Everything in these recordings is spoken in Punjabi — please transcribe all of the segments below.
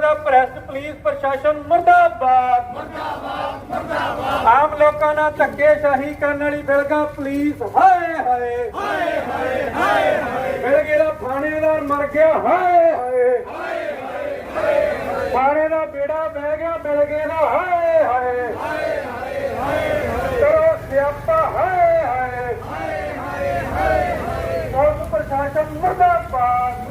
ਦਾ ਪ੍ਰੈਸ ਪੁਲਿਸ ਪ੍ਰਸ਼ਾਸਨ ਮਰਦਾਬਾਦ। ਮਰਦਾਬਾਦ ਮਰਦਾਬਾਦ ਆਮ ਲੋਕਾਂ ਨਾਲ ਧੱਕੇਸ਼ਾਹੀ ਕਰਨ ਵਾਲੀ ਬਿਲਗਾ ਪੁਲਿਸ, ਹਾਏ ਹਾਏ। ਹਾਏ ਹਾਏ ਹਾਏ ਬਿਲਗੇ ਦਾ ਥਾਣੇਦਾਰ ਮਰ ਗਿਆ, ਹਾਏ ਹਾਏ। ਥਾਣੇ ਦਾ ਬੇੜਾ ਬਹਿ ਗਿਆ, ਬਿਲਗੇ ਦਾ, ਹਾਏ ਹਾਏ। ਕਰੋ ਸਿਆਪਾ, ਹਾਏ ਹਾਏ। ਪੁਲਿਸ ਪ੍ਰਸ਼ਾਸਨ ਮਰਦਾਬਾਦ ਲੱਗਿਆ ਮਰਦਾਬਾਦ।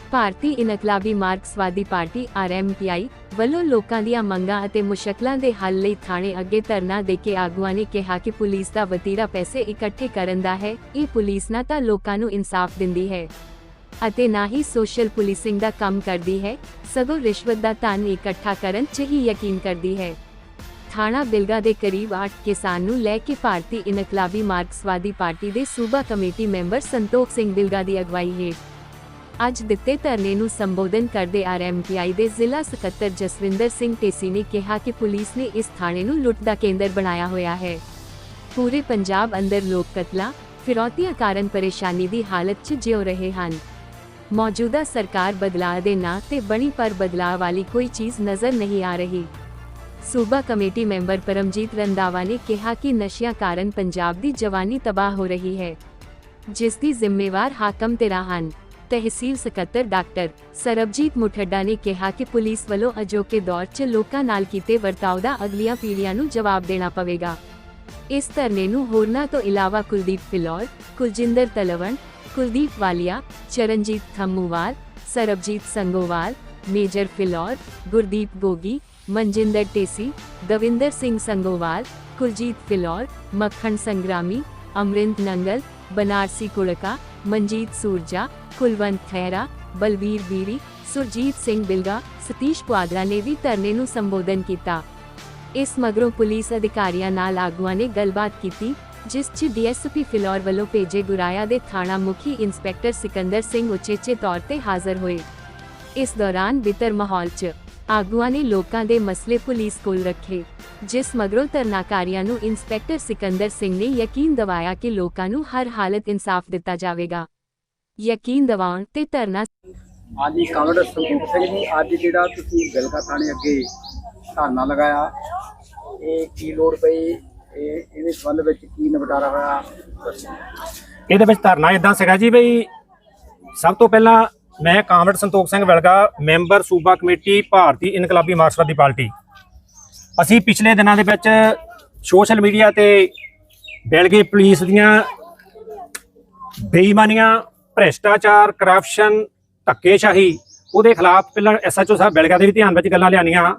ਭਾਰਤੀ ਇਨਕਲਾਬੀ ਮਾਰਕਸਵਾਦੀ ਪਾਰਟੀ ਆਰਐਮਪੀਆਈ ਵੱਲੋਂ ਲੋਕਾਂ ਦੀਆਂ ਮੰਗਾਂ ਅਤੇ ਮੁਸ਼ਕਲਾਂ ਦੇ ਹੱਲ ਲਈ ਥਾਣੇ ਅੱਗੇ ਧਰਨਾ ਦੇ ਕੇ ਆਗੂਆਂ ਨੇ ਕਿਹਾ ਕਿ ਪੁਲਿਸ ਦਾ ਵਤੀਰਾ ਪੈਸੇ ਇਕੱਠੇ ਕਰਨ ਦਾ ਹੈ। ਇਹ ਪੁਲਿਸ ਨਾ ਤਾਂ ਲੋਕਾਂ ਨੂੰ ਇਨਸਾਫ ਦਿੰਦੀ ਹੈ ਅਤੇ ਨਾ ਹੀ ਸੋਸ਼ਲ ਪੁਲਿਸਿੰਗ ਦਾ ਕੰਮ ਕਰਦੀ ਹੈ। ਸਗੋਂ ਰਿਸ਼ਵਤ ਦਾ ਧਨ ਇਕੱਠਾ ਕਰਨ 'ਚ ਹੀ ਯਕੀਨ ਕਰਦੀ ਹੈ। ਥਾਣਾ ਬਿਲਗਾ ਦੇ ਕਰੀਬ 8 ਕਿਸਾਨ ਨੂੰ ਲੈ ਕੇ ਭਾਰਤੀ ਇਨਕਲਾਬੀ ਮਾਰਕਸਵਾਦੀ ਪਾਰਟੀ ਦੇ ਸੂਬਾ ਕਮੇਟੀ ਮੈਂਬਰ ਸੰਤੋਖ ਸਿੰਘ ਬਿਲਗਾ ਦੀ ਅਗਵਾਈ ਹੇਠ ਅੱਜ ਦਿੱਤੇ ਧਰਨੇ ਨੂੰ ਸੰਬੋਧਨ ਕਰਦੇ ਆਰਐਮਪੀਆਈ ਦੇ ਜ਼ਿਲ੍ਹਾ ਸਕੱਤਰ ਜਸਵਿੰਦਰ ਸਿੰਘ ਟੇਸੀ ਨੇ ਕਿਹਾ ਕਿ ਪੁਲਿਸ ਨੇ ਇਸ ਥਾਣੇ ਨੂੰ ਲੁੱਟ ਦਾ ਕੇਂਦਰ ਬਣਾਇਆ ਹੋਇਆ ਹੈ। ਪੂਰੇ ਪੰਜਾਬ ਅੰਦਰ ਲੋਕ ਕਤਲਾ, ਫਿਰੌਤੀਆਂ ਕਾਰਨ ਪਰੇਸ਼ਾਨੀ ਦੀ ਹਾਲਤ 'ਚ ਜਿਉ ਰਹੇ ਹਨ। ਮੌਜੂਦਾ ਸਰਕਾਰ ਬਦਲਾਅ ਦੇ ਨਾਂ ਤੇ ਬਣੀ ਪਰ ਬਦਲਾਅ ਵਾਲੀ ਕੋਈ ਚੀਜ਼ ਨਜ਼ਰ ਨਹੀਂ ਆ ਰਹੀ। ਸੂਬਾ ਕਮੇਟੀ ਮੈਂਬਰ ਪਰਮਜੀਤ ਰੰਦਾਵਾ ਨੇ ਕਿਹਾ ਕਿ ਨਸ਼ਿਆਂ ਕਾਰਨ ਪੰਜਾਬ ਦੀ ਜਵਾਨੀ ਤਬਾਹ ਹੋ ਰਹੀ ਹੈ, ਜਿਸ ਦੀ ਜ਼ਿੰਮੇਵਾਰ ਹਾਕਮ ਤੇਰਾ ਹਨ। ਤਹਿਸੀਲ ਸਕੱਤਰ ਡਾਕਟਰ ਸਰਬਜੀਤ ਮੁਠੱਡਾ ਨੇ ਕਿਹਾ ਕਿ ਪੁਲਿਸ ਵੱਲੋਂ ਅਜੋਕੇ ਦੌਰ 'ਚ ਲੋਕਾਂ ਨਾਲ ਕੀਤੇ ਵਰਤਾਓ ਦਾ ਅਗਲੀਆਂ ਪੀੜ੍ਹੀਆਂ ਨੂੰ ਜਵਾਬ ਦੇਣਾ ਪਵੇਗਾ। ਇਸ ਧਰਨੇ ਨੂੰ ਹੋਰਨਾਂ ਤੋਂ ਇਲਾਵਾ ਕੁਲਦੀਪ ਫਿਲੌਰ, ਕੁਲਜਿੰਦਰ ਤਲਵਣ ਕੁਲਦੀਪ ਵਾਲੀਆ, ਚਰਨਜੀਤ ਥੰਮੂਵਾਲ, ਸਰਬਜੀਤ ਸੰਗੋਵਾਲ, ਮੇਜਰ ਫਿਲੌਰ, ਗੁਰਦੀਪ ਗੋਗੀ ਮਨਜਿੰਦਰ ਟੇਸੀ, ਦਵਿੰਦਰ ਸਿੰਘ ਸੰਗੋਵਾਲ, ਕੁਲਜੀਤ ਫਿਲੌਰ, ਮੱਖਣ ਸੰਗਰਾਮੀ, ਅਮਰਿੰਦ ਨੰਗਲ, ਬਨਾਰਸੀ ਕੁੜਕਾ ਮਨਜੀਤ ਸੂਰਜਾ, ਕੁਲਵੰਤ ਖੈਰਾ ਬਲਬੀਰ ਬੀਰੀ, ਸੁਰਜੀਤ ਸਿੰਘ ਬਿਲਗਾ, ਸਤੀਸ਼ ਕੁਆਦਰਾ ਨੇ ਵੀ ਧਰਨੇ ਨੂੰ ਸੰਬੋਧਨ ਕੀਤਾ। ਇਸ ਮਗਰੋਂ ਪੁਲਿਸ ਅਧਿਕਾਰੀਆਂ ਨਾਲ ਆਗੂਆਂ ਨੇ ਗੱਲਬਾਤ ਕੀਤੀ, ਜਿਸ 'ਚ ਡੀਐਸਪੀ ਫਿਲੌਰ ਵੱਲੋਂ ਭੇਜੇ ਗੁਰਾਇਆ ਦੇ ਥਾਣਾ ਮੁਖੀ ਇੰਸਪੈਕਟਰ ਸਿਕੰਦਰ ਸਿੰਘ ਉਚੇਚੇ ਤੌਰ ਤੇ ਹਾਜ਼ਰ ਹੋਏ। ਇਸ ਦੌਰਾਨ ਬਿਤਰ ਮਾਹੌਲ 'ਚ ਆਗੂਆਂ ਨੇ ਲੋਕਾਂ ਦੇ ਮਸਲੇ ਪੁਲਿਸ ਕੋਲ ਰੱਖੇ ਜਿਸ ਮਗਰੋਂ ਧਰਨਾਕਾਰੀਆਂ ਨੂੰ ਇੰਸਪੈਕਟਰ ਸਿਕੰਦਰ ਸਿੰਘ ਨੇ ਯਕੀਨ ਦਿਵਾਇਆ ਕਿ ਲੋਕਾਂ ਨੂੰ ਹਰ ਹਾਲਤ ਇਨਸਾਫ ਦਿੱਤਾ ਜਾਵੇਗਾ। ਯਕੀਨ ਦਿਵਾਉਣ ਤੇ ਧਰਨਾ ਹਾਂਜੀ ਕਾਂਗੜ ਸੰਤੋਖ ਸਿੰਘ ਜੀ ਅੱਜ ਜਿਹੜਾ ਤੁਸੀਂ ਬਿਲਗਾ ਥਾਣੇ ਅੱਗੇ ਧਰਨਾ ਲਗਾਇਆ ਇਹ ਕੀ ਲੋੜ ਪਈ? ਇਹ ਇਹਦੇ ਸੰਬੰਧ ਵਿੱਚ ਕੀ ਨਿਪਟਾਰਾ ਹੋਇਆ? ਇਹਦੇ ਵਿੱਚ ਧਰਨਾ ਇਦਾਂ ਸੀਗਾ ਜੀ ਬਈ ਸਭ ਤੋਂ ਪਹਿਲਾਂ ਮੈਂ ਕਾਮਰੇਡ ਸੰਤੋਖ ਸਿੰਘ ਵਲਗਾ, ਮੈਂਬਰ ਸੂਬਾ ਕਮੇਟੀ, ਭਾਰਤੀ ਇਨਕਲਾਬੀ ਮਾਰਕਸਵਾਦੀ ਪਾਰਟੀ। ਅਸੀਂ ਪਿਛਲੇ ਦਿਨਾਂ ਦੇ ਵਿੱਚ ਸੋਸ਼ਲ ਮੀਡੀਆ ਤੇ ਬੈਲਗੇ ਪੁਲਿਸ ਦੀਆਂ ਬੇਈਮਾਨੀਆਂ, ਭ੍ਰਿਸ਼ਟਾਚਾਰ ਕਰਪਸ਼ਨ ਧੱਕੇਸ਼ਾਹੀ, ਉਹਦੇ ਖਿਲਾਫ ਪਹਿਲਾਂ ਐਸਐਚਓ ਸਾਹਿਬ ਬੈਲਗਾ ਦੇ ਵੀ ਧਿਆਨ ਵਿੱਚ ਗੱਲਾਂ ਲਿਆਨੀਆਂ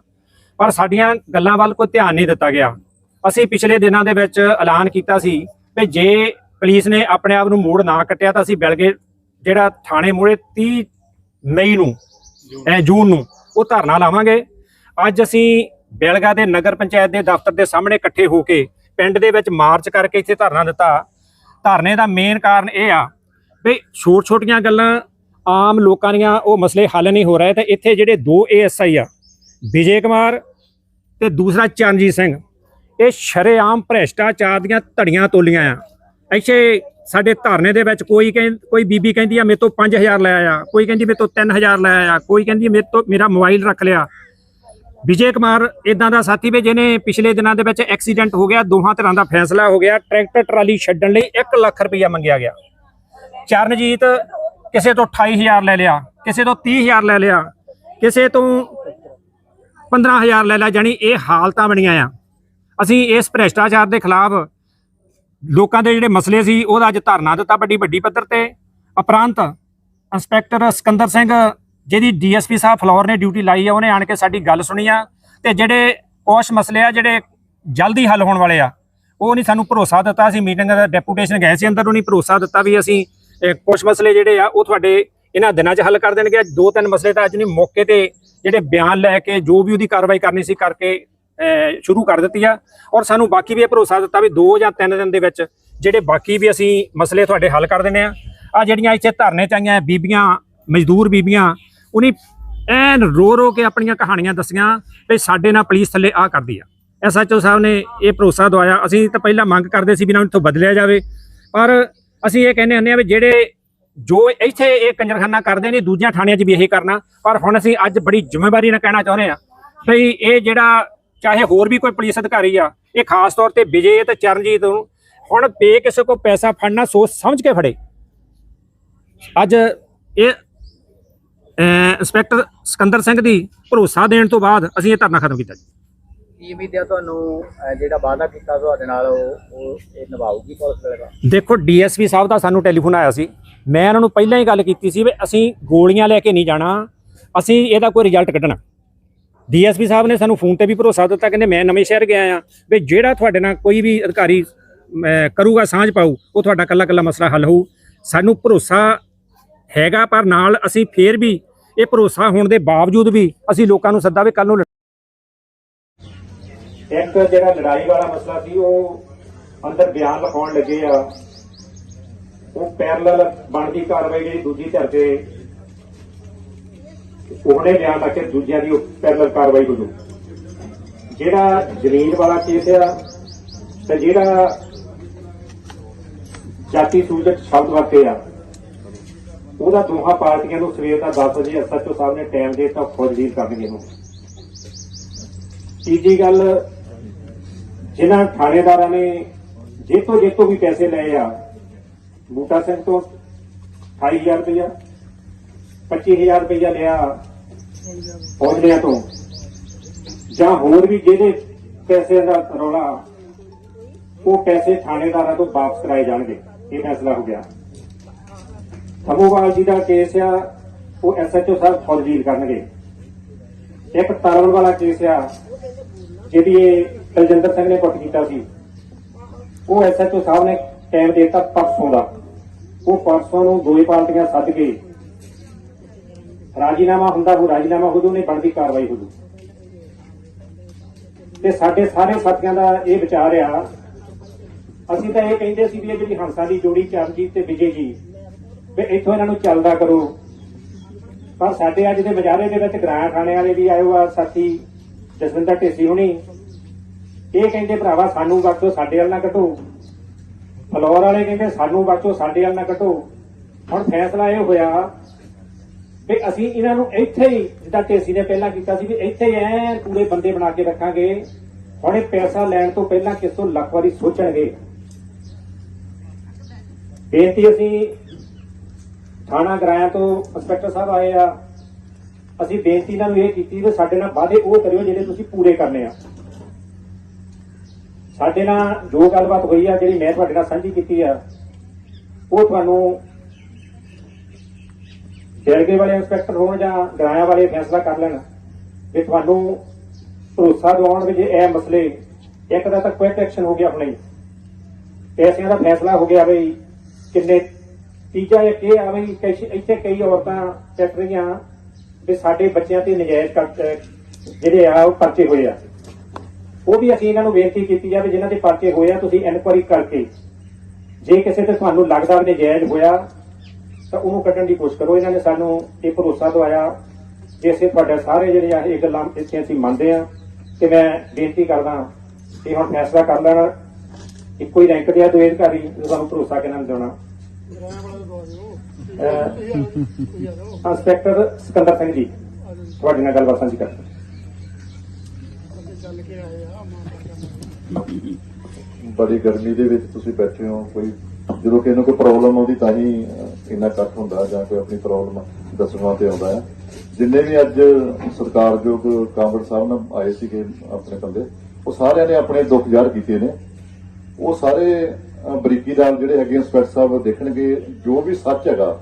ਪਰ ਸਾਡੀਆਂ ਗੱਲਾਂ ਵੱਲ ਕੋਈ ਧਿਆਨ ਨਹੀਂ ਦਿੱਤਾ ਗਿਆ। ਅਸੀਂ ਪਿਛਲੇ ਦਿਨਾਂ ਦੇ ਵਿੱਚ ਐਲਾਨ ਕੀਤਾ ਸੀ ਕਿ ਜੇ ਪੁਲਿਸ ਨੇ ਆਪਣੇ ਆਪ ਨੂੰ ਮੋੜ ਨਾ ਕੱਟਿਆ ਤਾਂ ਅਸੀਂ ਬਿਲਗੇ ਜਿਹੜਾ ਥਾਣੇ ਮੂਹਰੇ 30 ਮਈ ਨੂੰ ਇਹ ਜੂਨ ਨੂੰ ਉਹ ਧਰਨਾ ਲਾਵਾਂਗੇ। ਅੱਜ ਅਸੀਂ ਬਿਲਗਾ ਦੇ ਨਗਰ ਪੰਚਾਇਤ ਦੇ ਦਫ਼ਤਰ ਦੇ ਸਾਹਮਣੇ ਇਕੱਠੇ ਹੋ ਕੇ ਪਿੰਡ ਦੇ ਵਿੱਚ ਮਾਰਚ ਕਰਕੇ ਇੱਥੇ ਧਰਨਾ ਦਿੱਤਾ। ਧਰਨੇ ਦਾ ਮੇਨ ਕਾਰਨ ਇਹ ਆ ਵੀ ਛੋਟ ਛੋਟੀਆਂ ਗੱਲਾਂ ਆਮ ਲੋਕਾਂ ਦੀਆਂ ਉਹ ਮਸਲੇ ਹੱਲ ਨਹੀਂ ਹੋ ਰਹੇ ਤੇ ਇੱਥੇ ਜਿਹੜੇ ਦੋ ਏਐਸਆਈ ਆ ਵਿਜੇ ਕੁਮਾਰ ਤੇ ਦੂਸਰਾ ਚਰਨਜੀਤ ਸਿੰਘ ਇਹ ਸ਼ਰੇਆਮ ਭ੍ਰਿਸ਼ਟਾਚਾਰ ਦੀਆਂ ਧੜੀਆਂ ਤੋਲੀਆਂ ਆ। ਇੱਥੇ ਸਾਡੇ ਧਰਨੇ ਦੇ ਵਿੱਚ ਕੋਈ ਕਹਿੰ, ਕੋਈ ਬੀਬੀ ਕਹਿੰਦੀ ਆ, ਮੇਰੇ ਤੋਂ 5000 ਲੈ ਆਇਆ ਕੋਈ ਕਹਿੰਦੀ, ਮੇਰੇ ਤੋਂ 3000 ਲੈ ਆਇਆ ਕੋਈ ਕਹਿੰਦੀ, ਮੇਰੇ ਤੋਂ, ਮੇਰਾ ਮੋਬਾਈਲ ਰੱਖ ਲਿਆ। ਵਿਜੇ ਕੁਮਾਰ ਇਦਾਂ ਦਾ ਸਾਥੀ ਵੀ ਜਿਹਨੇ ਪਿਛਲੇ ਦਿਨਾਂ ਦੇ ਵਿੱਚ ਐਕਸੀਡੈਂਟ ਹੋ ਗਿਆ, ਦੋਹਾਂ ਤਰ੍ਹਾਂ ਦਾ ਫੈਸਲਾ ਹੋ ਗਿਆ। ਟਰੈਕਟਰ, ਟਰਾਲੀ ਛੱਡਣ ਲਈ 1 ਲੱਖ ਰੁਪਈਆ ਮੰਗਿਆ ਗਿਆ। ਚਰਨਜੀਤ ਕਿਸੇ ਤੋਂ 28000 ਲੈ ਲਿਆ, ਕਿਸੇ ਤੋਂ 30000 ਲੈ ਲਿਆ, ਕਿਸੇ ਤੋਂ 15000 ਲੈ ਲਿਆ ਜਾਨੀ ਇਹ ਹਾਲਤਾਂ ਬਣੀਆਂ ਆ। ਅਸੀਂ ਇਸ ਭ੍ਰਿਸ਼ਟਾਚਾਰ ਦੇ ਖਿਲਾਫ ਲੋਕਾਂ ਦੇ ਜਿਹੜੇ ਮਸਲੇ ਸੀ, ਉਹਦਾ ਅੱਜ ਧਰਨਾ ਦਿੱਤਾ ਵੱਡੀ ਵੱਡੀ ਪੱਧਰ ਤੇ। ਉਪਰੰਤ ਇੰਸਪੈਕਟਰ ਸਿਕੰਦਰ ਸਿੰਘ, ਜਿਹਦੀ ਡੀਐਸਪੀ ਸਾਹਿਬ ਫਲੋਰ ਨੇ ਡਿਊਟੀ ਲਾਈ ਆ, ਉਹਨੇ ਆਣ ਕੇ ਸਾਡੀ ਗੱਲ ਸੁਣੀ ਆ। ਤੇ ਜਿਹੜੇ ਕੁਛ ਮਸਲੇ ਆ, ਜਿਹੜੇ ਜਲਦੀ ਹੱਲ ਹੋਣ ਵਾਲੇ ਆ, ਉਹ ਨਹੀਂ ਸਾਨੂੰ ਭਰੋਸਾ ਦਿੱਤਾ। ਅਸੀਂ ਮੀਟਿੰਗ ਦਾ ਡੈਪੂਟੇਸ਼ਨ ਗਏ ਸੀ, ਅੰਦਰ ਉਹ ਨਹੀਂ ਭਰੋਸਾ ਦਿੱਤਾ ਵੀ ਅਸੀਂ ਇਹ ਕੁਛ ਮਸਲੇ ਜਿਹੜੇ ਆ, ਉਹ ਤੁਹਾਡੇ ਇਹਨਾਂ ਦਿਨਾਂ 'ਚ ਹੱਲ ਕਰ ਦੇਣਗੇ। ਦੋ ਤਿੰਨ ਮਸਲੇ ਤਾਂ ਅੱਜ ਨਹੀਂ, ਮੌਕੇ ਤੇ ਜਿਹੜੇ ਬਿਆਨ ਲੈ ਕੇ ਜੋ ਵੀ ਉਹਦੀ ਕਾਰਵਾਈ ਕਰਨੀ ਸੀ, ਕਰਕੇ ਸ਼ੁਰੂ ਕਰ ਦਿੱਤੀ ਆ। ਔਰ ਸਾਨੂੰ ਬਾਕੀ ਵੀ ਇਹ ਭਰੋਸਾ ਦਿੱਤਾ ਵੀ 2 ਜਾਂ 3 ਦਿਨ ਦੇ ਵਿੱਚ ਜਿਹੜੇ ਬਾਕੀ ਵੀ ਅਸੀਂ ਮਸਲੇ ਤੁਹਾਡੇ ਹੱਲ ਕਰ ਦਿੰਨੇ ਆ। ਆ ਜਿਹੜੀਆਂ ਇੱਥੇ ਧਰਨੇ ਚ ਆਈਆਂ ਬੀਬੀਆਂ, ਮਜ਼ਦੂਰ ਬੀਬੀਆਂ, ਉਹਨੀ ਐਨ ਰੋ ਰੋ ਕੇ ਆਪਣੀਆਂ ਕਹਾਣੀਆਂ ਦੱਸੀਆਂ ਵੀ ਸਾਡੇ ਨਾਲ ਪੁਲਿਸ ਥੱਲੇ ਆ ਕਰਦੀ ਆ। ਐਸਐਚਓ ਸਾਹਿਬ ਨੇ ਇਹ ਭਰੋਸਾ ਦਵਾਇਆ। ਅਸੀਂ ਤਾਂ ਪਹਿਲਾਂ ਮੰਗ ਕਰਦੇ ਸੀ ਵੀ ਇਹਨਾਂ ਨੂੰ ਇੱਥੋਂ ਬਦਲਿਆ ਜਾਵੇ। ਪਰ ਅਸੀਂ ਇਹ ਕਹਿੰਦੇ ਹੁੰਦੇ ਆ ਵੀ ਜਿਹੜੇ ਜੋ ਇੱਥੇ ਇਹ ਕੰਜਰਖਾਨਾ ਕਰਦੇ ਨੇ, ਦੂਜਿਆਂ ਥਾਣਿਆਂ 'ਚ ਵੀ ਇਹੀ ਕਰਨਾ। ਪਰ ਹੁਣ ਅਸੀਂ ਅੱਜ ਬੜੀ ਜ਼ਿੰਮੇਵਾਰੀ ਨਾਲ ਕਹਿਣਾ ਚਾਹੁੰਦੇ ਆ ਵੀ ਇਹ ਜਿਹੜਾ ਚਾਹੇ ਹੋਰ ਵੀ ਕੋਈ ਪੁਲਿਸ ਅਧਿਕਾਰੀ ਆ ਇਹ ਖਾਸ ਤੌਰ ਤੇ ਵਿਜੇ ਤੇ ਚਰਨਜੀਤ ਨੂੰ ਹੁਣ ਪੇ ਕਿਸੇ ਕੋ ਪੈਸਾ ਫੜਨਾ ਸੋਚ ਸਮਝ ਕੇ ਫੜੇ। ਅੱਜ ਇਹ ਇੰਸਪੈਕਟਰ ਸਿਕੰਦਰ ਸਿੰਘ ਦੀ ਭਰੋਸਾ ਦੇਣ ਤੋਂ ਬਾਅਦ ਅਸੀਂ ਇਹ ਧਰਨਾ ਖਤਮ ਕੀਤਾ ਜੀ। ਕੀ ਉਮੀਦ ਹੈ ਤੁਹਾਨੂੰ ਜਿਹੜਾ ਵਾਅਦਾ ਕੀਤਾ ਤੁਹਾਡੇ ਨਾਲ ਉਹ ਉਹ ਇਹ ਨਿਭਾਊਗੀ ਪੁਲਿਸ ਵੇਲੇ ਦੇਖੋ ਡੀਐਸਪੀ ਸਾਹਿਬ ਦਾ ਸਾਨੂੰ ਟੈਲੀਫੋਨ ਆਇਆ ਸੀ। ਮੈਂ ਇਹਨਾਂ ਨੂੰ ਪਹਿਲਾਂ ਹੀ ਗੱਲ ਕੀਤੀ ਸੀ ਵੀ ਅਸੀਂ ਗੋਲੀਆਂ ਲੈ ਕੇ ਨਹੀਂ ਜਾਣਾ ਅਸੀਂ ਇਹਦਾ ਕੋਈ ਰਿਜ਼ਲਟ ਕੱਢਣਾ। ਡੀਐਸਪੀ ਸਾਹਿਬ ਨੇ ਸਾਨੂੰ ਫੋਨ ਤੇ ਵੀ ਭਰੋਸਾ ਦਿੱਤਾ, ਕਹਿੰਦੇ ਮੈਂ ਨਵੇਂ ਸ਼ਹਿਰ ਗਿਆ ਆ ਵੀ ਜਿਹੜਾ ਤੁਹਾਡੇ ਨਾਲ ਕੋਈ ਵੀ ਅਧਿਕਾਰੀ ਕਰੂਗਾ, ਸਾਂਝ ਪਾਊ, ਉਹ ਤੁਹਾਡਾ ਕੱਲਾ ਕੱਲਾ ਮਸਲਾ ਹੱਲ ਹੋਊ। ਸਾਨੂੰ ਭਰੋਸਾ ਹੈਗਾ, ਪਰ ਨਾਲ ਅਸੀਂ ਫੇਰ ਵੀ ਇਹ ਭਰੋਸਾ ਹੋਣ ਦੇ ਬਾਵਜੂਦ ਵੀ ਅਸੀਂ ਲੋਕਾਂ ਨੂੰ ਸੱਦਾ ਵੀ ਕੱਲ ਨੂੰ ਇੱਕ ਜਿਹੜਾ ਲੜਾਈ ਵਾਲਾ ਮਸਲਾ ਸੀ, ਉਹ ਅੰਦਰ ਬਿਆਨ ਲਿਖਾਉਣ ਲੱਗੇ ਆ। ਉਹ ਪੈਰਲਲ ਬਣਦੀ ਕਾਰਵਾਈ ਜਿਹੜੀ ਦੂਜੀ ਧਿਰ ਤੇ ਉਹਨੇ ਬਿਆਨ ਲਾ ਕੇ ਦੂਜਿਆਂ ਦੀ ਪੈਰਲਲ ਕਾਰਵਾਈ ਹੋ ਜੂ ਜਿਹੜਾ ਜ਼ਮੀਨ ਵਾਲਾ ਕੇਸ ਆ ਤੇ ਜਿਹੜਾ ਜਾਤੀ ਸੂਚਕ ਸ਼ਬਦ ਵਰਤੇ ਆ, ਉਹਦਾ ਦੋਹਾਂ ਪਾਰਟੀਆਂ ਨੂੰ ਸਵੇਰ ਦਾ 10 ਵਜੇ ਐਸਐਚਓ ਸਾਹਿਬ ਨੇ ਟਾਈਮ ਦੇ ਦਿੱਤਾ ਖੁਦ ਡੀਲ ਕਰਨਗੇ ਇਹਨੂੰ। ਤੀਜੀ ਗੱਲ, ਜਿਨ੍ਹਾਂ ਥਾਣੇਦਾਰਾਂ ਨੇ ਜੇਤੋਂ ਜੇਤੋਂ ਵੀ ਪੈਸੇ ਲਏ ਆ, ਬੂਟਾ ਸਿੰਘ ਤੋਂ 28000 ਰੁਪਇਆ 25000 ਰੁਪਇਆ ਲਿਆ ਫੌਜੀਆਂ ਤੋਂ। ਜਾਂ ਹੋਰ ਵੀ ਜਿਹੜੇ ਪੈਸੇ ਦਾ ਰੌਲਾ, ਉਹ ਪੈਸੇ ਥਾਣੇਦਾਰਾਂ ਤੋਂ ਵਾਪਸ ਕਰਾਏ ਜਾਣਗੇ। ਇਹ ਫੈਸਲਾ ਹੋ ਗਿਆ। ਥਮੂਵਾਲ ਜੀ ਦਾ ਕੇਸ ਆ, ਉਹ ਐਸਐਚਓ ਸਾਹਿਬ ਫੌਜ ਡੀਲ ਕਰਨਗੇ। ਇੱਕ ਤਰਵਣ ਵਾਲਾ ਕੇਸ ਆ, ਜਿਹਦੀ ਇਹ ਤਲਜਿੰਦਰ ਸਿੰਘ ਨੇ ਪੁੱਟ ਕੀਤਾ ਸੀ। ਉਹ ਐਸਐਚਓ ਸਾਹਿਬ ਨੇ ਟਾਈਮ ਦੇ ਦਿੱਤਾ ਪਰਸੋਂ ਦਾ। ਉਹ ਪਰਸੋਂ ਨੂੰ ਦੋਏ ਪਾਰਟੀਆਂ ਸੱਦ ਕੇ ਰਾਜੀਨਾਮਾ ਹੁੰਦਾ ਉਹ ਰਾਜੀਨਾਮਾ ਹੋ ਜੂ ਬਣਦੀ, ਕਾਰਵਾਈ ਹੋ ਤੇ ਸਾਡੇ ਸਾਰੇ ਸਾਥੀਆਂ ਦਾ ਇਹ ਵਿਚਾਰ ਆ, ਅਸੀਂ ਤਾਂ ਇਹ ਕਹਿੰਦੇ ਸੀ ਵੀ ਇਹ ਜਿਹੜੀ ਹੰਸਾਂ ਦੀ ਜੋੜੀ ਚਰਨਜੀਤ ਤੇ ਵਿਜੇ ਜੀ, ਵੀ ਇੱਥੋਂ ਇਹਨਾਂ ਨੂੰ ਚੱਲਦਾ ਕਰੋ। ਪਰ ਸਾਡੇ ਅੱਜ ਦੇ ਮਜਾਰੇ ਦੇ ਵਿੱਚ ਗ੍ਰਾਂ ਥਾਣੇ ਵਾਲੇ ਵੀ ਆਏ ਹੋਆ ਸਾਥੀ ਜਸਵਿੰਦਰ ਢੇਸੀ ਹੁਣੀ। ਇਹ ਕਹਿੰਦੇ, ਭਰਾਵਾ, ਸਾਨੂੰ ਵਕਤੋਂ ਸਾਡੇ ਵੱਲ ਨਾ ਘਟੋ ਫਲੋਰ ਵਾਲੇ ਕਹਿੰਦੇ, ਸਾਨੂੰ ਵਕਤੋਂ ਸਾਡੇ ਵੱਲ ਨਾ ਕੱਢੋ। ਹੁਣ ਫੈਸਲਾ ਇਹ ਹੋਇਆ ਵੀ ਅਸੀਂ ਇਹਨਾਂ ਨੂੰ ਇੱਥੇ ਹੀ, ਜਿੱਦਾਂ ਢੇਸੀ ਨੇ ਪਹਿਲਾਂ ਕੀਤਾ ਸੀ ਵੀ ਇੱਥੇ ਹੀ ਐ ਪੂਰੇ ਬੰਦੇ ਬਣਾ ਕੇ ਰੱਖਾਂਗੇ। ਹੁਣ ਇਹ ਪੈਸਾ ਲੈਣ ਤੋਂ ਪਹਿਲਾਂ ਕਿਸ ਤੋਂ ਲੱਖ ਵਾਰੀ ਸੋਚਣਗੇ। ਬੇਨਤੀ ਅਸੀਂ ਥਾਣਾ ਗਰਾਇਆ ਤੋਂ ਇੰਸਪੈਕਟਰ ਸਾਹਿਬ ਆਏ ਆ। ਅਸੀਂ ਬੇਨਤੀ ਇਹਨਾਂ ਨੂੰ ਇਹ ਕੀਤੀ ਵੀ ਸਾਡੇ ਨਾਲ ਵਾਅਦੇ ਉਹ ਕਰਿਓ ਜਿਹੜੇ ਤੁਸੀਂ ਪੂਰੇ ਕਰਨੇ ਆ। ਸਾਡੇ ਨਾਲ ਜੋ ਗੱਲਬਾਤ ਹੋਈ ਆ, ਜਿਹੜੀ ਮੈਂ ਤੁਹਾਡੇ ਨਾਲ ਸਾਂਝੀ ਕੀਤੀ ਆ, ਉਹ ਤੁਹਾਨੂੰ ਡੇਲਗੇ ਵਾਲੇ ਇੰਸਪੈਕਟਰ ਹੋਣ ਜਾਂ ਗਰਾਇਆ ਵਾਲੇ ਫੈਸਲਾ ਕਰ ਲੈਣ ਵੀ ਤੁਹਾਨੂੰ ਭਰੋਸਾ ਦਿਵਾਉਣ ਵੀ ਜੇ ਇਹ ਮਸਲੇ ਇੱਕ ਦਾ ਤਾਂ ਕੁਇਕ ਐਕਸ਼ਨ ਹੋ ਗਿਆ ਹੁਣੇ। ਪੈਸਿਆਂ ਦਾ ਫੈਸਲਾ ਹੋ ਗਿਆ ਬਈ, ਕਿੰਨੇ ਤੀਜਾ ਇੱਕ ਇਹ ਆ ਬਈ ਇੱਥੇ ਕਈ ਔਰਤਾਂ ਚੱਕ ਰਹੀਆਂ ਵੀ ਸਾਡੇ ਬੱਚਿਆਂ ਤੇ ਨਜਾਇਜ਼ ਜਿਹੜੇ ਆ ਉਹ ਪਰਚੇ ਹੋਏ ਆ। ਉਹ ਵੀ ਅਸੀਂ ਇਹਨਾਂ ਨੂੰ ਬੇਨਤੀ ਕੀਤੀ ਆ ਵੀ ਜਿਨ੍ਹਾਂ ਦੇ ਪਰਚੇ ਹੋਏ ਆ, ਤੁਸੀਂ ਇਨਕੁਆਇਰੀ ਕਰਕੇ ਜੇ ਕਿਸੇ ਤੇ ਤੁਹਾਨੂੰ ਲੱਗਦਾ ਵੀ ਨਜਾਇਜ਼ ਹੋਇਆ ਤਾਂ ਉਹਨੂੰ ਕੱਢਣ ਦੀ ਕੋਸ਼ਿਸ਼ ਕਰੋ। ਇਹਨਾਂ ਨੇ ਸਾਨੂੰ ਇਹ ਭਰੋਸਾ ਦਵਾਇਆ ਕਿ ਅਸੀਂ ਤੁਹਾਡੇ ਸਾਰੇ ਜਿਹੜੇ ਆ ਇਹ ਗੱਲਾਂ ਇੱਥੇ ਅਸੀਂ ਮੰਨਦੇ ਆ ਕਿ ਮੈਂ ਬੇਨਤੀ ਕਰਦਾ ਕਿ ਹੁਣ ਫੈਸਲਾ ਕਰ ਲੈਣਾ। ਇੱਕੋ ਹੀ ਰੈਂਕ ਦੇ ਆ ਦੋ ਅਧਿਕਾਰੀ ਨੂੰ ਸਾਨੂੰ ਭਰੋਸਾ ਕਿਹਨਾਂ ਨੇ ਦੇਣਾ। ਇੰਸਪੈਕਟਰ ਸਿਕੰਦਰ ਸਿੰਘ ਜੀ ਤੁਹਾਡੇ ਨਾਲ ਗੱਲਬਾਤ ਸਾਂਝੀ ਕਰਦੇ ਬੜੀ ਗਰਮੀ ਦੇ ਵਿੱਚ ਤੁਸੀਂ ਬੈਠੇ ਹੋ ਕੋਈ ਜਦੋਂ ਕਿਸੇ ਨੂੰ ਕੋਈ ਪ੍ਰੋਬਲਮ ਆਉਂਦੀ ਤਾਂ ਹੀ ਇੰਨਾ ਇਕੱਠ ਹੁੰਦਾ ਜਾਂ ਕੋਈ ਆਪਣੀ ਪ੍ਰੋਬਲਮ ਦੱਸਣਾ ਤੇ ਆਉਂਦਾ ਹੈ। ਜਿੰਨੇ ਵੀ ਅੱਜ ਸਰਕਾਰਯੋਗ ਕਾਂਗੜ ਸਾਹਿਬ ਨਾਲ ਆਏ ਸੀਗੇ ਆਪਣੇ ਬੰਦੇ ਉਹ ਸਾਰਿਆਂ ਨੇ ਆਪਣੇ ਦੁੱਖ ਜ਼ਾਹਰ ਕੀਤੇ ਨੇ। ਉਹ ਸਾਰੇ ਅਹ, ਬਰੀਕੀ ਨਾਲ ਜਿਹੜੇ ਹੈਗੇ ਇੰਸਪੈਕਟਰ ਸਾਹਿਬ ਦੇਖਣਗੇ ਜੋ ਵੀ ਸੱਚ ਹੈਗਾ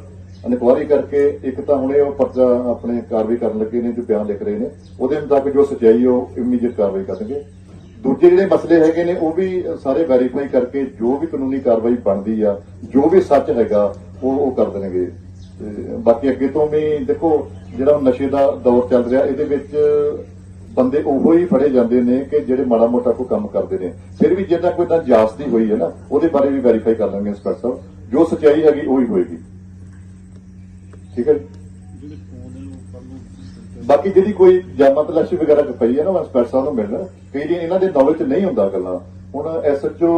ਇਨਕੁਆਰੀ ਕਰਕੇ ਇੱਕ ਤਾਂ ਹੁਣੇ ਉਹ ਪਰਚਾ ਆਪਣੇ ਕਾਰਵਾਈ ਕਰਨ ਲੱਗੇ ਨੇ ਜੋ ਬਿਆਨ ਲਿਖ ਰਹੇ ਨੇ ਉਹਦੇ ਮੁਤਾਬਕ ਜੋ ਸਚਾਈ ਉਹ ਇਮੀਡੀਏਟ ਕਾਰਵਾਈ ਕਰਨਗੇ। ਦੂਜੇ ਜਿਹੜੇ ਮਸਲੇ ਹੈਗੇ ਨੇ ਉਹ ਵੀ ਸਾਰੇ ਵੈਰੀਫਾਈ ਕਰਕੇ ਜੋ ਵੀ ਕਾਨੂੰਨੀ ਕਾਰਵਾਈ ਬਣਦੀ ਆ ਜੋ ਵੀ ਸੱਚ ਹੈਗਾ ਉਹ ਉਹ ਕਰ ਦੇਣਗੇ। ਤੇ ਬਾਕੀ ਅੱਗੇ ਤੋਂ ਵੀ ਦੇਖੋ, ਜਿਹੜਾ ਨਸ਼ੇ ਦਾ ਦੌਰ ਚੱਲ ਰਿਹਾ, ਇਹਦੇ ਵਿੱਚ ਬੰਦੇ ਉਹੋ ਹੀ ਫੜੇ ਜਾਂਦੇ ਨੇ ਕਿ ਜਿਹੜੇ ਮਾੜਾ ਮੋਟਾ ਕੋਈ ਕੰਮ ਕਰਦੇ ਨੇ। ਫਿਰ ਵੀ ਜਿਹੜਾ ਕੋਈ ਤਾਂ ਜਾਸਤੀ ਹੋਈ ਹੈ ਨਾ, ਉਹਦੇ ਬਾਰੇ ਵੀ ਵੈਰੀਫਾਈ ਕਰ ਲਾਂਗੇ ਇੰਸਪੈਕਟਰ ਸਾਹਿਬ। ਜੋ ਸਚਾਈ ਹੈਗੀ, ਉਹੀ ਹੋਏਗੀ। ਠੀਕ ਹੈ ਬਾਕੀ ਜਿਹੜੀ ਕੋਈ ਜਾਮਾ ਤਲਾਸ਼ੀ ਵਗੈਰਾ ਚ ਪਈ ਹੈ ਨਾ ਉਹ ਇੰਸਪੈਕਟਰ ਸਾਹਿਬ ਨੂੰ ਮਿਲਣ, ਕਈ ਵਾਰੀ ਇਹਨਾਂ ਦੇ ਨੌਲੇਜ ਚ ਨਹੀਂ ਹੁੰਦਾ ਗੱਲਾਂ। ਹੁਣ ਐਸਐਚਓ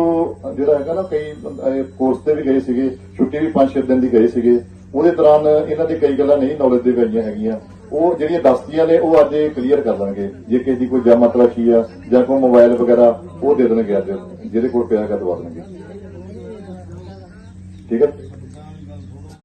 ਜਿਹੜਾ ਹੈਗਾ ਨਾ, ਕਈ ਕੋਰਸ ਤੇ ਵੀ ਗਏ ਸੀਗੇ, ਛੁੱਟੀ ਵੀ 5-6 ਦਿਨ ਦੀ ਗਏ ਸੀਗੇ। ਉਹਦੇ ਦੌਰਾਨ ਇਹਨਾਂ ਦੀ ਕਈ ਗੱਲਾਂ ਨਹੀਂ ਨੌਲੇਜ ਦੇ ਗਈਆਂ ਹੈਗੀਆਂ। ਉਹ ਜਿਹੜੀਆਂ ਦਸਤੀਆਂ ਨੇ, ਉਹ ਅੱਜ ਕਲੀਅਰ ਕਰ ਲੈਣਗੇ। ਜੇ ਕਿਸੇ ਦੀ ਕੋਈ ਜਮਾ ਤਲਾਸ਼ੀ ਆ ਜਾਂ ਕੋਈ ਮੋਬਾਈਲ ਵਗੈਰਾ, ਉਹ ਦੇ ਦੇਣਗੇ ਅੱਜ। ਜਿਹਦੇ ਕੋਲ ਪਿਆ ਹੈਗਾ, ਦਵਾ ਦੇਣਗੇ। ਠੀਕ ਹੈ?